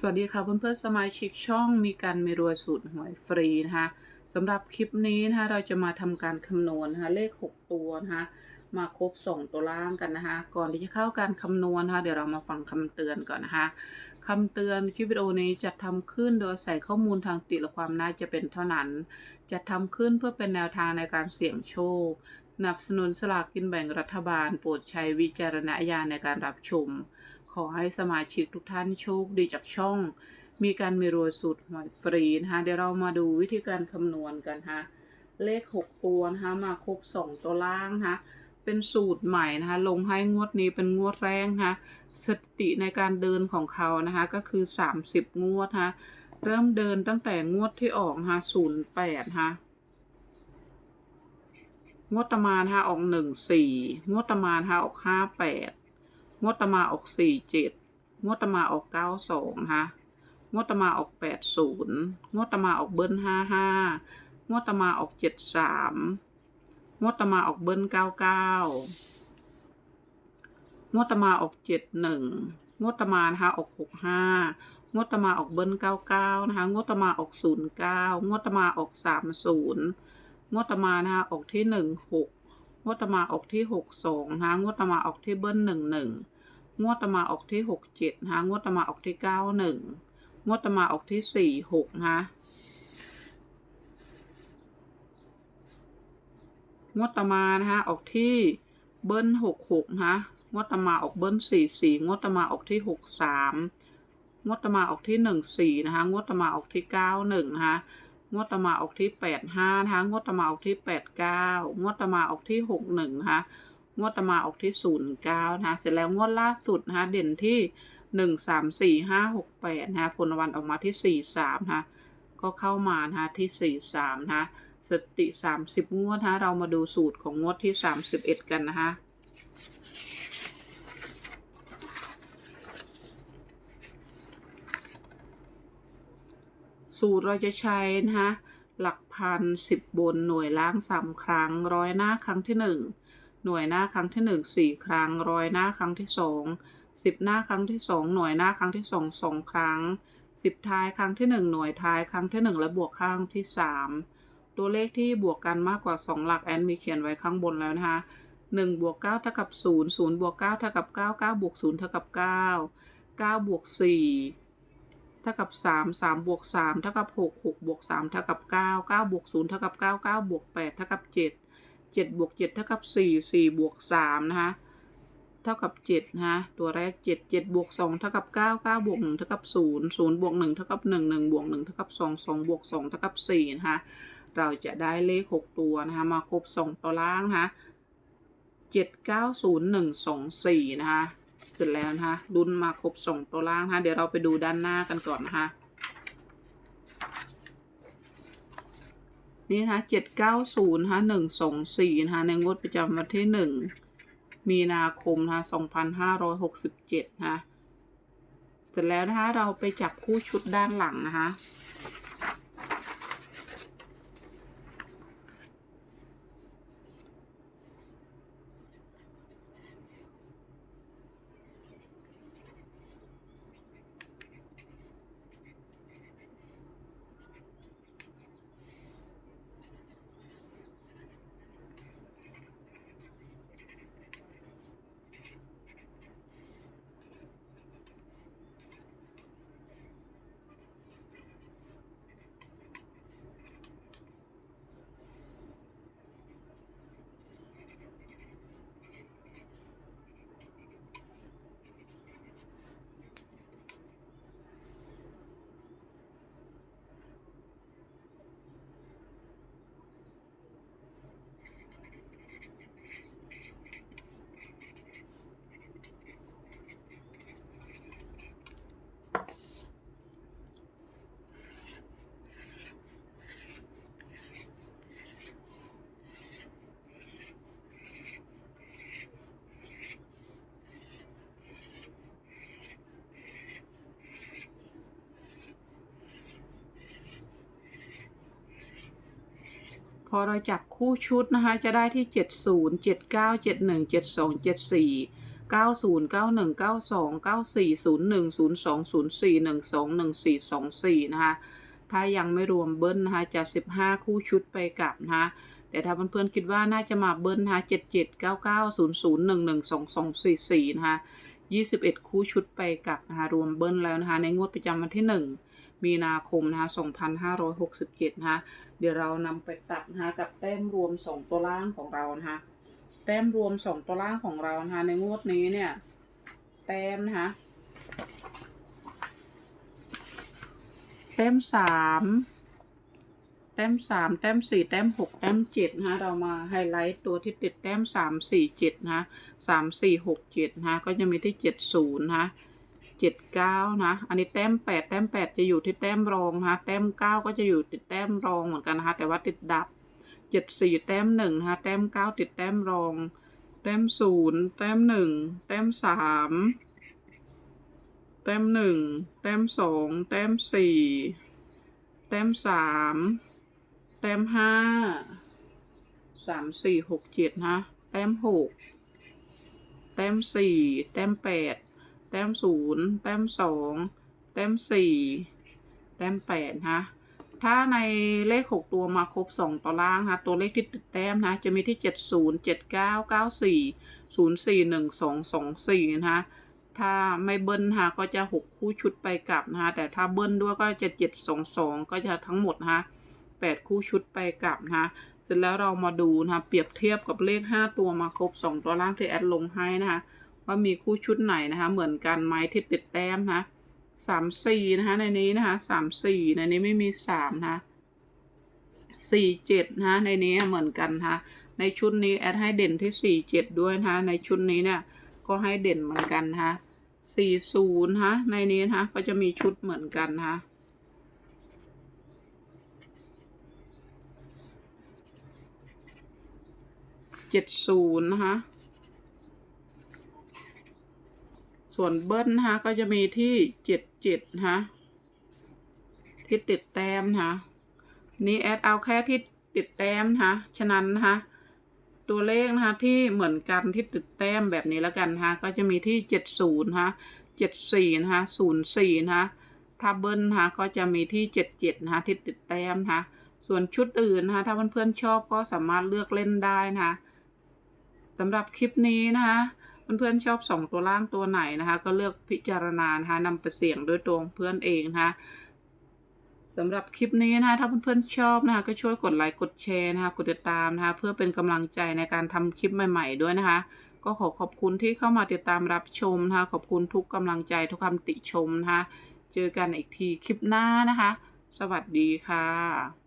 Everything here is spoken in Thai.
สวัสดีค่ะเพื่อนๆสมาชิกช่องมีการมีรวยสูตรหวยฟรีนะคะสำหรับคลิปนี้นะคะเราจะมาทำการคำนวณนะคะเลข 6 ตัวนะคะมาครบ 2 ตัวล่างกันนะคะก่อนที่จะเข้าการคำนวณนะคะเดี๋ยวเรามาฟังคำเตือนก่อนนะคะคำเตือนคลิปวิดีโอนี้จะทำขึ้นโดยใส่ข้อมูลทางติละความน่าจะเป็นเท่านั้นจะทำขึ้นเพื่อเป็นแนวทางในการเสี่ยงโชคสนับสนุนสลากกินแบ่งรัฐบาล โปรดใช้วิจารณญาณในการรับชม ขอให้สมาชิกทุกท่านโชคดีจากช่อง มีการมีรวยสูตรหวยฟรีนะคะเดี๋ยวเรามาดูวิธีการคำนวณกันนะคะเลข 6 ตัวนะคะมาครบ 2 ตัวล่างนะคะเป็นสูตรใหม่นะคะลงให้งวดนี้เป็นงวดแรกนะคะสติในการเดินของเขานะคะก็คือ 30 งวดนะคะเริ่มเดินตั้งแต่งวดที่ออกนะคะ08นะคะงวดตะมานะคะออก14งวดตะมานะคะออก58 งวดตมาออก47งวดตมาออก92นะคะงวดตมาออก80งวดตมาออกเบิ้ล55งวดตมาออก73งวดตมาออกเบิ้ล99งวดตมาออก71งวดตมานะคะออก65งวดตมาออกเบิ้ล99นะคะงวดตมาออก09งวดตมาออก30งวดตมานะคะออกที่16ง วดตมาออกที่62นะคะงวดตมาออกที่เบิ้ล11งวดตมาออกที่67นะคะงวดตมาออกที่91งวดตมาออกที่46นะคะงวดตมานะคะออกที่เบิ้ล66นะคะงวดตมาออกเบิ้ล44งวดตมาออกที่63งวดตมาออกที่14นะคะงวดตมาออกที่91นะคะ งวดตะมาออกที่85นะคะงวดตะมาออกที่89งวดตะมาออกที่61นะคะงวดตะมาออกที่09นะคะ เสร็จแล้วงวดล่าสุดนะคะ เด่นที่1 3 4 5 6 8นะคะผลวัลออกมาที่43นะคะก็เข้ามานะคะที่43นะคะสถิติ30งวดนะคะเรามาดูสูตรของงวดที่31กันนะคะ สูตรเราจะใช้นะคะหลักพันสิบบนหน่วยล่างสามครั้ง ร้อยหน้าครั้งที่หนึ่งหน่วยหน้าครั้งที่หนึ่งสี่ครั้ง ร้อยหน้าครั้งที่สองสิบหน้าครั้งที่สองหน่วยหน้าครั้งที่สองสองครั้งสิบท้ายครั้งที่หนึ่งหน่วยท้ายครั้งที่หนึ่งและบวกข้างที่สามตัวเลขที่บวกกันมากกว่าสองหลักแอนมีเขียนไว้ข้างบนแล้วนะคะหนึ่งบวกเก้าเท่ากับศูนย์ศูนย์บวกเก้าเท่ากับเก้าเก้าบวกศูนย์เท่ากับเก้าเก้าบวกสี่ ท่ากับสามสามบวกสามเท่ากับหกหกบวกสามเท่ากับเก้าเก้าบวกศูนย์เท่ากับเก้าเก้าบวกแปดเท่ากับเจ็ดเจ็ดบวกเจ็ดเท่ากับสี่สี่บวกสามนะคะเท่ากับเจ็ดนะคะตัวแรกเจ็ดเจ็ดบวกสองเท่ากับเก้าเก้าบวกหนึ่งเท่ากับศูนย์ศูนย์บวกหนึ่งเท่ากับหนึ่งหนึ่งบวกหนึ่งเท่ากับสองสองบวกสองเท่ากับสี่นะคะเราจะได้เลขหกตัวนะคะมาครบสองตัวล่างนะคะเจ็ดเก้าศูนย์หนึ่งสองสี่นะคะ เสร็จแล้วนะคะดุนมาครบสองตัวล่างนะคะเดี๋ยวเราไปดูด้านหน้ากันก่อนนะคะนี่นะคะเจ็ดเก้าศูนย์นะคะหนึ่งสองสี่นะคะในงวดประจำวันที่หนึ่งมีนาคมนะคะสองพันห้าร้อยหกสิบเจ็ดนะคะเสร็จแล้วนะคะเราไปจับคู่ชุดด้านหลังนะคะ พอเราจับคู่ชุดนะคะ จะได้ที่ 70 79 71 72 74เก้าศูนย์เก้าหนึ่งเก้าสองเก้าสี่ศูนะคะ ถ้ายังไม่รวมเบิ้ลนะคะจะสิบห้าคู่ชุดไปกลับนะคะแต่ถ้าเพื่อนๆคิดว่าน่าจะมาเบิ้ลนะคะเจ็ดเจ็ดเก้าเก้าศูนะคะยี่สิบเอ็ดคู่ชุดไปกลับนะคะ รวมเบิ้ลแล้วนะคะ ในงวดประจำวันที่หนึ่ง มีนาคมนะคะสองพันห้าร้อยหกสิบเจ็ดนะคะเดี๋ยวเรานำไปตัดนะคะกับแต้มรวมสองตัวล่างของเรานะคะแต้มรวมสองตัวล่างของเรานะคะในงวดนี้เนี่ยแต้มนะคะแต้มสามแต้มสามแต้มสี่แต้มหกแต้มเจ็ดนะเรามาไฮไลท์ตัวที่ติดแต้มสามสี่เจ็ดนะสามสี่หกเจ็ดนะก็จะมีที่เจ็ดศูนย์นะ เจ็ดเก้านะ อันนี้แต้มแปดแต้มแปดจะอยู่ที่แต้มรองนะแต้มเก้าก็จะอยู่ติดแต้มรองเหมือนกันนะคะ แต่ว่าติดดับเจ็ดสี่แต้มหนึ่งนะคะแต้มเก้าติดแต้มรอง แต้มศูนย์แต้มหนึ่งแต้มสามแต้มหนึ่งแต้มสองแต้มสี่แต้มสามแต้มห้าสามสี่หกเจ็ดนะแต้มหกแต้มสี่แต้มแปด แต้มศูนย์แต้มสองแต้มสี่แต้มแปดฮะถ้าในเลขหกตัวมาครบสองตัวล่างฮะตัวเลขที่ติดแต้มนะ จะมีที่เจ็ดศูนย์เจ็ดเก้าเก้าสี่ศูนย์สี่หนึ่งสองสองสี่นะฮะถ้าไม่เบิ้ลนะก็จะหกคู่ชุดไปกลับนะคะแต่ถ้าเบิ้ลด้วยก็จะเจ็ดสองสองก็จะทั้งหมดนะคะแปดคู่ชุดไปกลับนะคะเสร็จแล้วเรามาดูนะคะเปรียบเทียบกับเลขห้าตัวมาครบสองตัวล่างที่แอดลงให้นะคะ ว่ามีคู่ชุดไหนนะคะ เหมือนกันไหมที่ติดแต้มนะสามสี่นะคะในนี้นะคะสามสี่ในนี้ไม่มีสามนะสี่เจ็ดนะคะในนี้เหมือนกันนะคะในชุดนี้แอดให้เด่นที่สี่เจ็ดด้วยนะคะในชุดนี้เนี่ยก็ให้เด่นเหมือนกันนะคะสี่ศูนย์ฮะในนี้นะคะก็จะมีชุดเหมือนกันฮะเจ็ดศูนย์นะคะ ส่วนเบิ้ลนะคะก็จะมีที่เจ็ดเจ็ดฮะที่ติดแต้มนะคะนี่แอดเอาแค่ที่ติดแต้มนะคะฉะนั้นนะคะตัวเลขนะคะที่เหมือนกันที่ติดแต้มแบบนี้แล้วกันนะคะก็จะมีที่เจ็ดศูนย์นะคะเจ็ดสี่นะคะศูนย์สี่นะคะถ้าเบิ้ลนะคะก็จะมีที่เจ็ดเจ็ดนะคะที่ติดแต้มนะคะส่วนชุดอื่นนะคะถ้าเพื่อนๆชอบก็สามารถเลือกเล่นได้นะคะสำหรับคลิปนี้นะคะ เพื่อนๆชอบสองตัวล่างตัวไหนนะคะ ก็เลือกพิจารณานะคะนำไปเสี่ยงด้วยตัวของเพื่อนเองนะคะสำหรับคลิปนี้นะคะถ้าเพื่อนๆชอบนะคะก็ช่วยกดไลค์กดแชร์นะคะกดติดตามนะคะเพื่อเป็นกำลังใจในการทำคลิปใหม่ๆด้วยนะคะ ก็ขอขอบคุณที่เข้ามาติดตามรับชมนะคะขอบคุณทุกกำลังใจทุกคำติชมนะคะเจอกันอีกทีคลิปหน้านะคะ สวัสดีค่ะ